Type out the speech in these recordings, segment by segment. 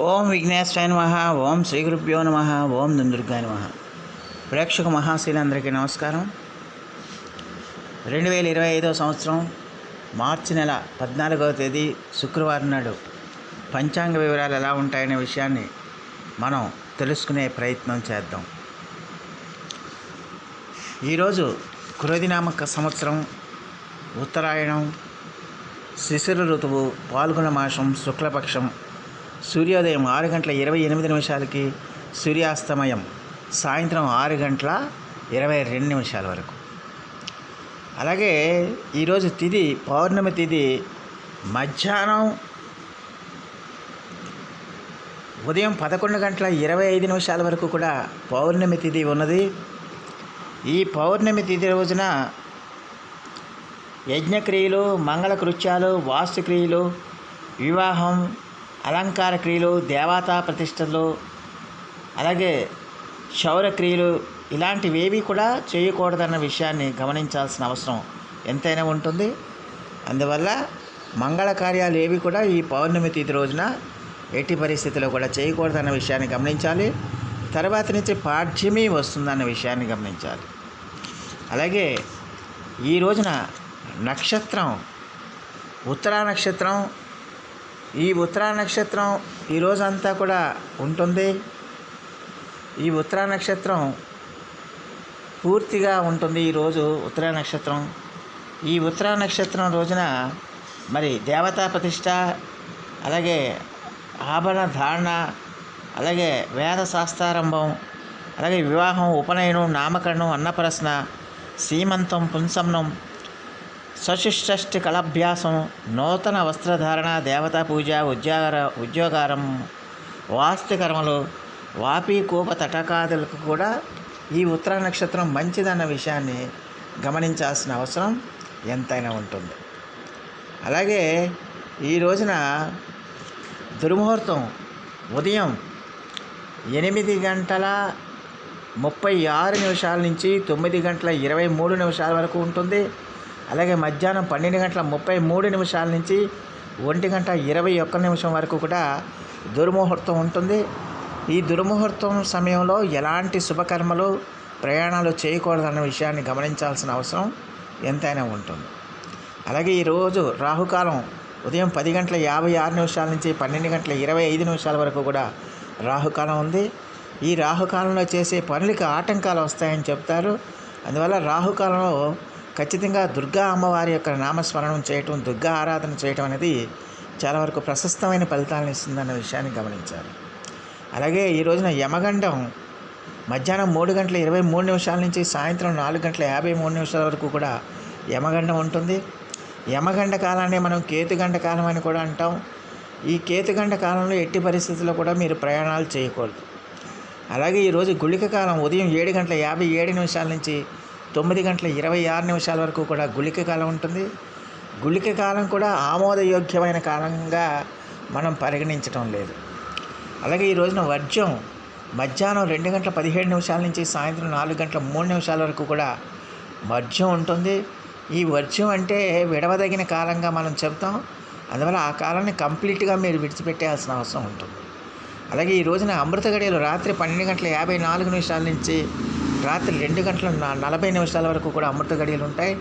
ఓం విఘ్నేశ్వరాయ నమ ఓం శ్రీ గురుభ్యో నమ ఓం దుందుర్గాయ నమ. ప్రేక్షక మహాశీలందరికీ నమస్కారం. రెండు వేల ఇరవై ఐదవ సంవత్సరం మార్చి నెల పద్నాలుగవ తేదీ శుక్రవారం నాడు పంచాంగ వివరాలు ఎలా ఉంటాయనే విషయాన్ని మనం తెలుసుకునే ప్రయత్నం చేద్దాం. ఈరోజు క్రోధినామక సంవత్సరం ఉత్తరాయణం శిశిర ఋతువు పాల్గొన మాసం శుక్లపక్షం సూర్యోదయం ఆరు గంటల ఇరవై ఎనిమిది నిమిషాలకి సూర్యాస్తమయం సాయంత్రం ఆరు గంటల ఇరవై రెండు నిమిషాల వరకు. అలాగే ఈరోజు తిది పౌర్ణమి తిది మధ్యాహ్నం ఉదయం పదకొండు గంటల ఇరవై ఐదు నిమిషాల వరకు కూడా పౌర్ణమి తిథి ఉన్నది. ఈ పౌర్ణమి తిథి రోజున యజ్ఞక్రియలు మంగళ కృత్యాలు వాస్తుక్రియలు వివాహం అలంకార క్రియలు దేవతా ప్రతిష్టలు అలాగే క్షౌరక్రియలు ఇలాంటివేవి కూడా చేయకూడదన్న విషయాన్ని గమనించాల్సిన అవసరం ఎంతైనా ఉంటుంది. అందువల్ల మంగళ కార్యాలు ఏవి కూడా ఈ పౌర్ణమి తిథి రోజున ఎట్టి పరిస్థితిలో కూడా చేయకూడదన్న విషయాన్ని గమనించాలి. తర్వాత నుంచి పాఠ్యమి వస్తుందన్న విషయాన్ని గమనించాలి. అలాగే ఈ రోజున నక్షత్రం ఉత్తరా నక్షత్రం ఈ ఉత్తరా నక్షత్రం ఈ కూడా ఉంటుంది. ఈ ఉత్తరా నక్షత్రం పూర్తిగా ఉంటుంది ఈరోజు ఉత్తర నక్షత్రం. ఈ ఉత్తరా నక్షత్రం రోజున మరి దేవతా ప్రతిష్ట అలాగే ఆభరణ ధారణ అలాగే వేద శాస్త్రారంభం అలాగే వివాహం ఉపనయనం నామకరణం అన్నప్రశ్న సీమంతం పుంసంనం షష్ఠి కళాభ్యాసం నూతన వస్త్రధారణ దేవతా పూజ ఉద్యోగార ఉద్యోగారం వాస్తుకర్మలు వాపి కూప తటకాదులకు కూడా ఈ ఉత్తర నక్షత్రం మంచిదన్న విషయాన్ని గమనించాల్సిన అవసరం ఎంతైనా ఉంటుంది. అలాగే ఈ రోజున దుర్ముహూర్తం ఉదయం ఎనిమిది గంటల ముప్పై ఆరు నిమిషాల నుంచి తొమ్మిది గంటల ఇరవై మూడు నిమిషాల వరకు ఉంటుంది. అలాగే మధ్యాహ్నం పన్నెండు గంటల ముప్పై మూడు నిమిషాల నుంచి ఒంటి గంట ఇరవై ఒక్క నిమిషం వరకు కూడా దుర్ముహూర్తం ఉంటుంది. ఈ దుర్ముహూర్తం సమయంలో ఎలాంటి శుభకర్మలు ప్రయాణాలు చేయకూడదన్న విషయాన్ని గమనించాల్సిన అవసరం ఎంతైనా ఉంటుంది. అలాగే ఈరోజు రాహుకాలం ఉదయం పది గంటల యాభై ఆరు నిమిషాల నుంచి పన్నెండు గంటల ఇరవై ఐదు నిమిషాల వరకు కూడా రాహుకాలం ఉంది. ఈ రాహుకాలంలో చేసే పనులకి ఆటంకాలు వస్తాయని చెప్తారు. అందువల్ల రాహుకాలంలో ఖచ్చితంగా దుర్గా అమ్మవారి యొక్క నామస్మరణం చేయటం దుర్గా ఆరాధన చేయటం అనేది చాలా వరకు ప్రశస్తమైన ఫలితాలను ఇస్తుందన్న విషయాన్ని గమనించాలి. అలాగే ఈ రోజున యమగండం మధ్యాహ్నం మూడు గంటల ఇరవై మూడు నిమిషాల నుంచి సాయంత్రం నాలుగు గంటల యాభై మూడు నిమిషాల వరకు కూడా యమగండం ఉంటుంది. యమగండ కాలాన్ని మనం కేతుగండ కాలం అని కూడా అంటాం. ఈ కేతుగండ కాలంలో ఎట్టి పరిస్థితుల్లో కూడా మీరు ప్రయాణాలు చేయకూడదు. అలాగే ఈరోజు గుళిక కాలం ఉదయం ఏడు గంటల యాభై ఏడు నిమిషాల నుంచి తొమ్మిది గంటల ఇరవై ఆరు నిమిషాల వరకు కూడా గుళిక కాలం ఉంటుంది. గుళిక కాలం కూడా ఆమోదయోగ్యమైన కాలంగా మనం పరిగణించడం లేదు. అలాగే ఈ రోజున వర్జ్యం మధ్యాహ్నం రెండు గంటల పదిహేడు నిమిషాల నుంచి సాయంత్రం నాలుగు గంటల మూడు నిమిషాల వరకు కూడా వర్జ్యం ఉంటుంది. ఈ వర్జ్యం అంటే విడవదగిన కాలంగా మనం చెప్తాం అందువల్ల ఆ కాలాన్ని కంప్లీట్గా మీరు విడిచిపెట్టేయాల్సిన అవసరం ఉంటుంది. అలాగే ఈ రోజున అమృత గడియలు రాత్రి పన్నెండు గంటల యాభై నాలుగు నిమిషాల నుంచి రాత్రి రెండు గంటల నలభై నిమిషాల వరకు కూడా అమృత గడియలు ఉంటాయి.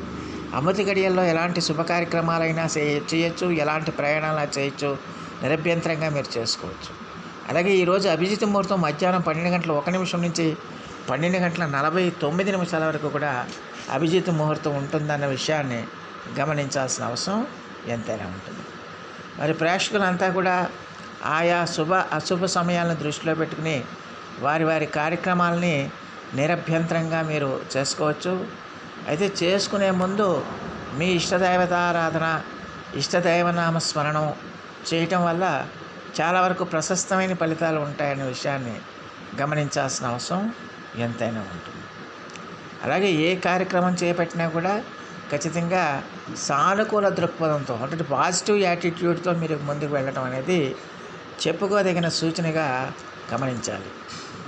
అమృత గడియల్లో ఎలాంటి శుభ కార్యక్రమాలైనా చేయొచ్చు ఎలాంటి ప్రయాణాలు చేయొచ్చు నిరభ్యంతరంగా మీరు చేసుకోవచ్చు. అలాగే ఈరోజు అభిజిత్ ముహూర్తం మధ్యాహ్నం పన్నెండు గంటల ఒక నిమిషం నుంచి పన్నెండు గంటల నలభై తొమ్మిది నిమిషాల వరకు కూడా అభిజిత్ ముహూర్తం ఉంటుందన్న విషయాన్ని గమనించాల్సిన అవసరం ఎంతైనా ఉంటుంది. మరి ప్రేక్షకులంతా కూడా ఆయా శుభ అశుభ సమయాలను దృష్టిలో పెట్టుకుని వారి వారి కార్యక్రమాలని నిరభ్యంతరంగా మీరు చేసుకోవచ్చు. అయితే చేసుకునే ముందు మీ ఇష్టదైవతారాధన ఇష్టదైవనామ స్మరణం చేయటం వల్ల చాలా వరకు ప్రశస్తమైన ఫలితాలు ఉంటాయనే విషయాన్ని గమనించాల్సిన అవసరం ఎంతైనా ఉంటుంది. అలాగే ఏ కార్యక్రమం చేపట్టినా కూడా ఖచ్చితంగా సానుకూల దృక్పథంతో అంటే పాజిటివ్ యాటిట్యూడ్తో మీరు ముందుకు వెళ్ళటం అనేది చెప్పుకోదగిన సూచనగా గమనించాలి.